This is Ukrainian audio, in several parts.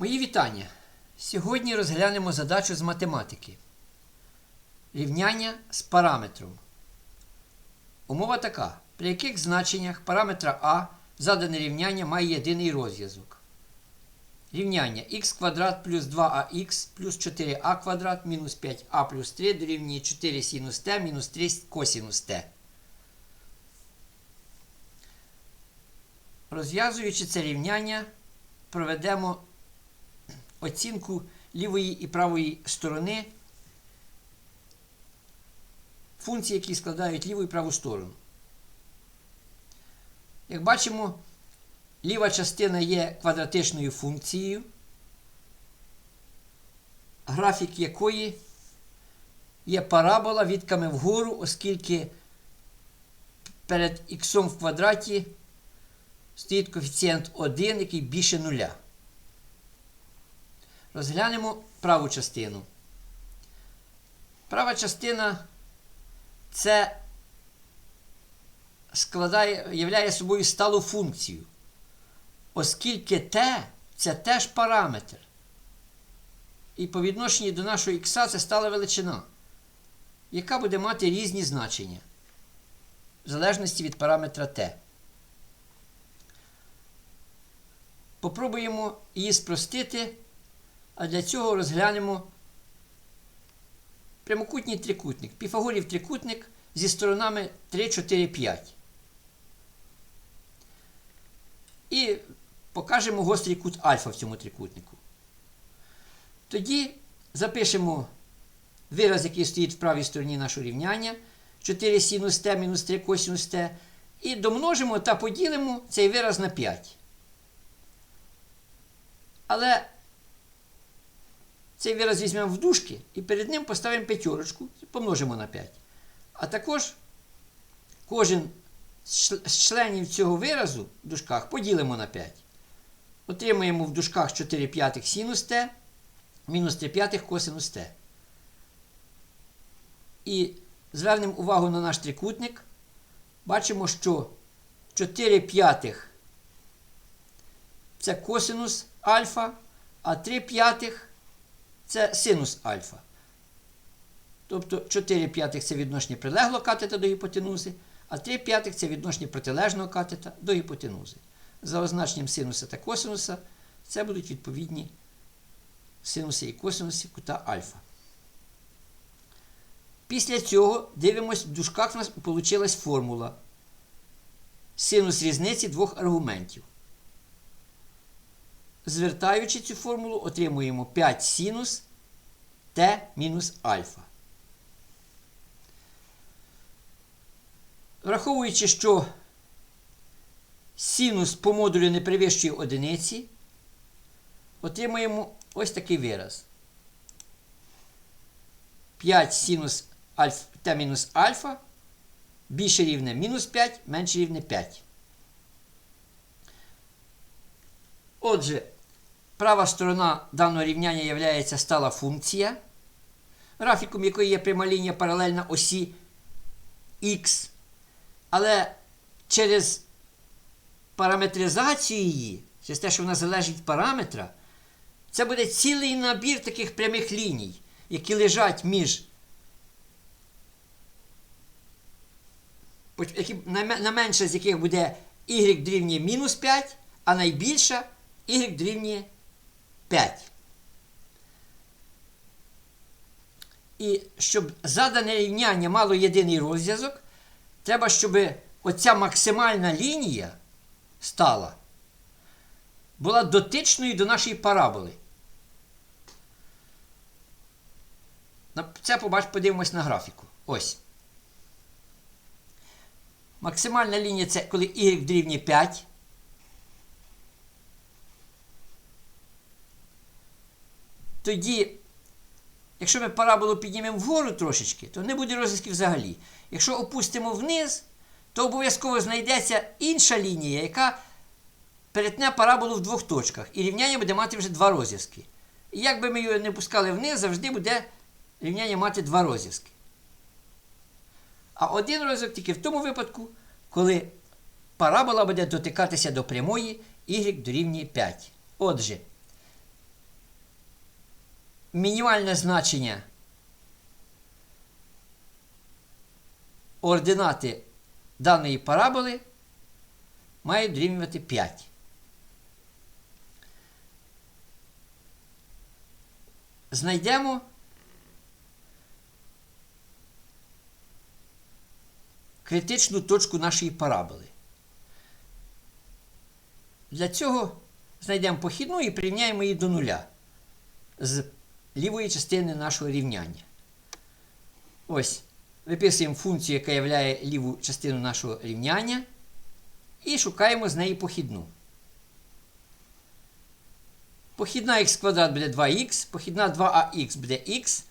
Мої вітання. Сьогодні розглянемо задачу з математики. Рівняння з параметром. Умова така, при яких значеннях параметра А задане рівняння має єдиний розв'язок. Рівняння х квадрат плюс 2ах плюс 4а квадрат мінус 5а плюс 3 дорівнює 4 синус t мінус 3 косинус t. Розв'язуючи це рівняння, проведемо оцінку лівої і правої сторони функцій, які складають ліву і праву сторону. Як бачимо, ліва частина є квадратичною функцією, графік якої є парабола відками вгору, оскільки перед х в квадраті стоїть коефіцієнт 1, який більше нуля. Розглянемо праву частину. Права частина це складає, являє собою сталу функцію, оскільки t це теж параметр. І по відношенню до нашого х це стала величина, яка буде мати різні значення в залежності від параметра t. Попробуємо її спростити, а для цього розглянемо прямокутній трикутник. Піфагорів трикутник зі сторонами 3, 4, 5. І покажемо гострий кут альфа в цьому трикутнику. Тоді запишемо вираз, який стоїть в правій стороні нашого рівняння. 4 синус t мінус 3 косинус t. І домножимо та поділимо цей вираз на 5. Але цей вираз візьмемо в дужки і перед ним поставимо п'ятерочку, помножимо на 5. А також кожен з членів цього виразу в дужках поділимо на 5. Отримаємо в дужках 4 п'ятих синус t, мінус 3 п'ятих косинус t. І звернемо увагу на наш трикутник. Бачимо, що 4 п'ятих це косинус альфа, а 3 п'ятих це синус альфа. Тобто 4 п'ятих це відношення прилеглого катета до гіпотенузи, а 3 п'ятих це відношення протилежного катета до гіпотенузи. За означенням синуса та косинуса це будуть відповідні синуси і косинуси кута альфа. Після цього дивимось, в дужках у нас вийшла формула. Синус різниці двох аргументів. Звертаючи цю формулу, отримуємо 5 синус t мінус альфа. Враховуючи, що синус по модулю не перевищує одиниці, отримуємо ось такий вираз. 5 синус t мінус альфа більше рівне мінус 5, менше рівне 5. Отже, права сторона даного рівняння є стала функція, графіком якої є пряма лінія паралельна осі х. Але через параметризацію її, через те, що вона залежить від параметра, це буде цілий набір таких прямих ліній, які лежать між які, найменша з яких буде y дорівнює мінус 5, а найбільша y дорівнює 5. І щоб задане рівняння мало єдиний розв'язок, треба, щоб оця максимальна лінія стала, була дотичною до нашої параболи. Це побач, подивимось на графіку. Ось. Максимальна лінія це коли y дорівнює 5. Тоді, якщо ми параболу піднімемо вгору трошечки, то не буде розв'язків взагалі. Якщо опустимо вниз, то обов'язково знайдеться інша лінія, яка перетне параболу в двох точках. І рівняння буде мати вже два розв'язки. І як би ми його не пускали вниз, завжди буде рівняння мати два розв'язки. А один розв'язок тільки в тому випадку, коли парабола буде дотикатися до прямої y дорівнює 5. Отже, мінімальне значення ординати даної параболи має дорівнювати 5. Знайдемо критичну точку нашої параболи. Для цього знайдемо похідну і прирівняємо її до нуля з лівої частини нашого рівняння. Ось, виписуємо функцію, яка є ліву частину нашого рівняння, і шукаємо з неї похідну. Похідна х квадрат буде 2х, похідна 2ах буде х.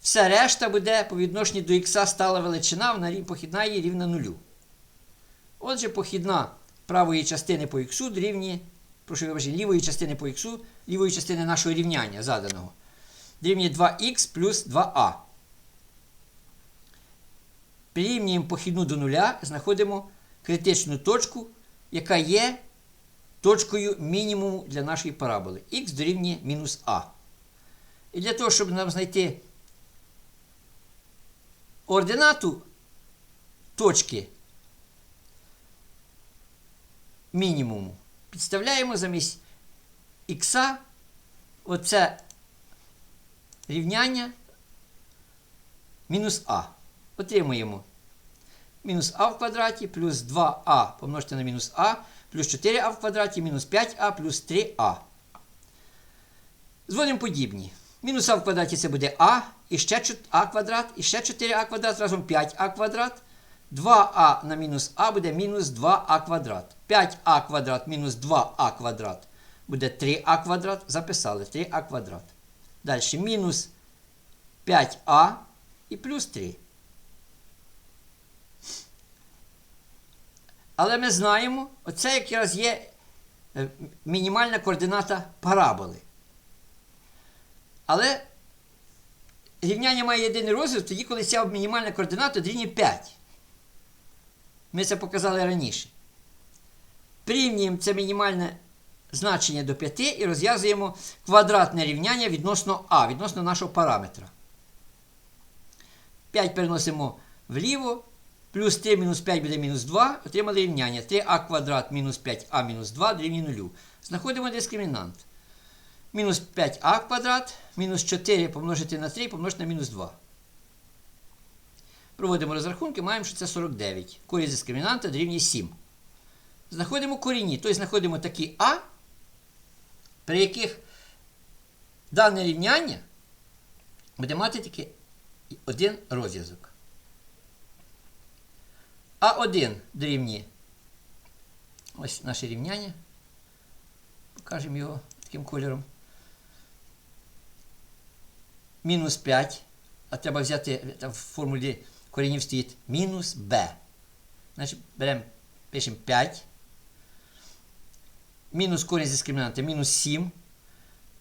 Все решта буде по відношенню до х стала величина, вона похідна її рівна нулю. Отже, похідна правої частини по х дорівнює, прошу вибачте, лівої частини по х, лівої частини нашого рівняння заданого. Дорівнює 2х плюс 2а. Прирівнюємо похідну до нуля, знаходимо критичну точку, яка є точкою мінімуму для нашої параболи. х дорівнює мінус а. І для того, щоб нам знайти ординату точки мінімуму, підставляємо замість х оце рівняння мінус а. Отримуємо мінус а в квадраті плюс 2а помножити на мінус а плюс 4а в квадраті мінус 5а плюс 3а. Зводимо подібні. Мінус а в квадраті це буде а, і ще а квадрат, і ще 4а квадрат, разом 5а квадрат. 2а на мінус а буде мінус 2а квадрат. 5а квадрат мінус 2а квадрат буде 3а квадрат. Записали 3а квадрат. Далі мінус 5а і плюс 3. Але ми знаємо, оце якраз є е, мінімальна координата параболи. Але рівняння має єдиний розвиток тоді, коли ця мінімальна координата дорівнює 5. Ми це показали раніше. Прирівнюємо це мінімальне значення до 5 і розв'язуємо квадратне рівняння відносно А, відносно нашого параметра. 5 переносимо вліво. Плюс 3 мінус 5 буде мінус 2. Отримали рівняння. 3а квадрат мінус 5а мінус 2 дорівнює 0. Знаходимо дискримінант. Мінус 5а квадрат, мінус 4 помножити на 3 помножити на мінус 2. Проводимо розрахунки, маємо, що це 49. Корінь дискримінанта дорівнює 7. Знаходимо корінні, тобто знаходимо такі А, при яких дане рівняння буде мати тільки один розв'язок. А1 дорівнює. Ось наше рівняння. Покажемо його таким кольором. Мінус 5. А треба взяти, там в формулі коренів стоїть мінус b. Значить, беремо, пишемо 5. Мінус корінь з дискримінанта мінус 7.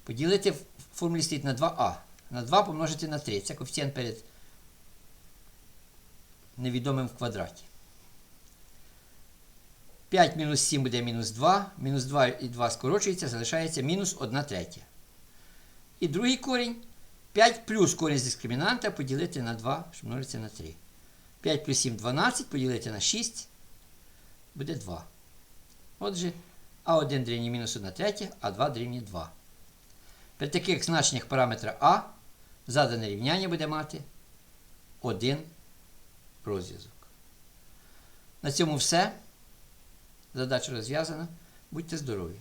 Поділити в формулі стоїть на 2а. На 2 помножити на 3. Це коефіцієнт перед невідомим в квадраті. 5 мінус 7 буде мінус 2. Мінус 2 і 2 скорочується, залишається мінус 1 третя. І другий корінь 5 плюс корінь з дискримінанта поділити на 2, що множиться на 3. 5 плюс 7 12 поділити на 6 буде 2. Отже, А1 дорівнює мінус 1 третє, А2 дорівнює 2. При таких значеннях параметра А задане рівняння буде мати 1 розв'язок. На цьому все. Задача розв'язана. Будьте здорові!